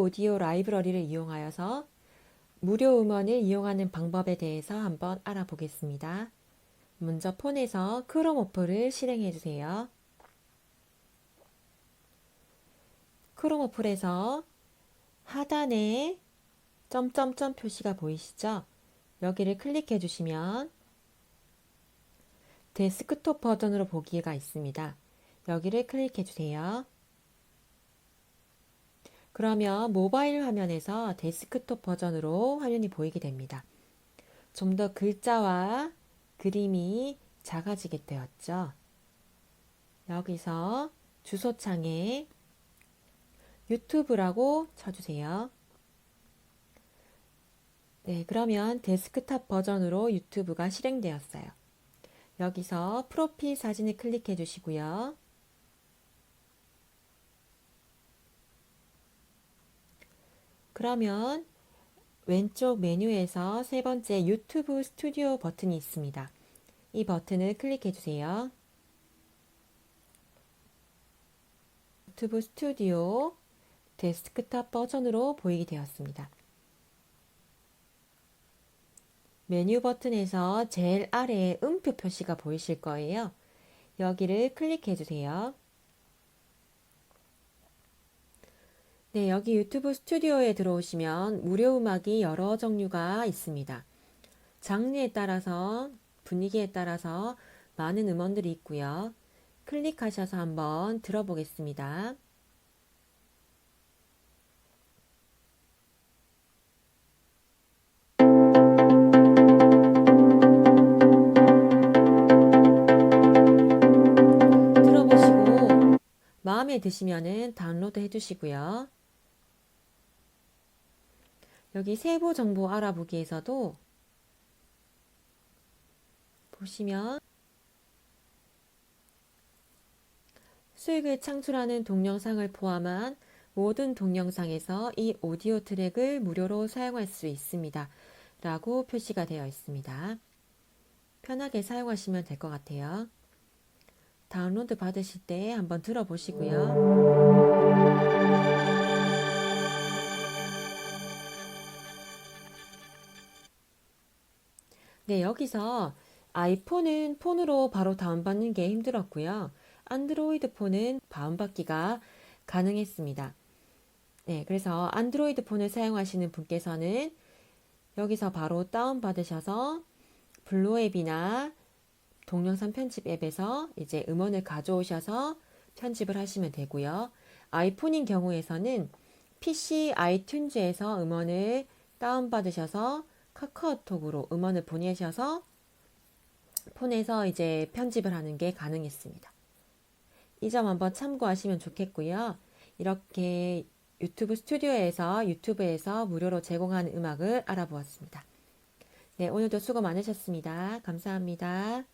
오디오 라이브러리를 이용하여서 무료 음원을 이용하는 방법에 대해서 한번 알아보겠습니다. 먼저 폰에서 크롬오프를 실행해 주세요. 크롬오플에서 하단에 점점점 표시가 보이시죠? 여기를 클릭해 주시면 데스크톱 버전으로 보기가 있습니다. 여기를 클릭해 주세요. 그러면 모바일 화면에서 데스크톱 버전으로 화면이 보이게 됩니다. 좀 더 글자와 그림이 작아지게 되었죠. 여기서 주소창에 유튜브라고 쳐주세요. 네, 그러면 데스크탑 버전으로 유튜브가 실행되었어요. 여기서 프로필 사진을 클릭해 주시고요. 그러면 왼쪽 메뉴에서 세 번째 유튜브 스튜디오 버튼이 있습니다. 이 버튼을 클릭해 주세요. 유튜브 스튜디오 데스크탑 버전으로 보이게 되었습니다. 메뉴 버튼에서 제일 아래에 음표 표시가 보이실 거예요. 여기를 클릭해 주세요. 네, 여기 유튜브 스튜디오에 들어오시면 무료 음악이 여러 종류가 있습니다. 장르에 따라서 분위기에 따라서 많은 음원들이 있고요. 클릭하셔서 한번 들어보겠습니다. 들어보시고 마음에 드시면은 다운로드 해주시고요. 여기 세부 정보 알아보기에서도 보시면 수익을 창출하는 동영상을 포함한 모든 동영상에서 이 오디오 트랙을 무료로 사용할 수 있습니다. 라고 표시가 되어 있습니다. 편하게 사용하시면 될 것 같아요. 다운로드 받으실 때 한번 들어보시고요. 네, 여기서 아이폰은 폰으로 바로 다운받는 게 힘들었고요. 안드로이드 폰은 다운받기가 가능했습니다. 네, 그래서 안드로이드 폰을 사용하시는 분께서는 여기서 바로 다운받으셔서 블루 앱이나 동영상 편집 앱에서 이제 음원을 가져오셔서 편집을 하시면 되고요. 아이폰인 경우에서는 PC 아이튠즈에서 음원을 다운받으셔서 카카오톡으로 음원을 보내셔서 폰에서 이제 편집을 하는 게 가능했습니다. 이 점 한번 참고하시면 좋겠고요. 이렇게 유튜브 스튜디오에서 유튜브에서 무료로 제공하는 음악을 알아보았습니다. 네, 오늘도 수고 많으셨습니다. 감사합니다.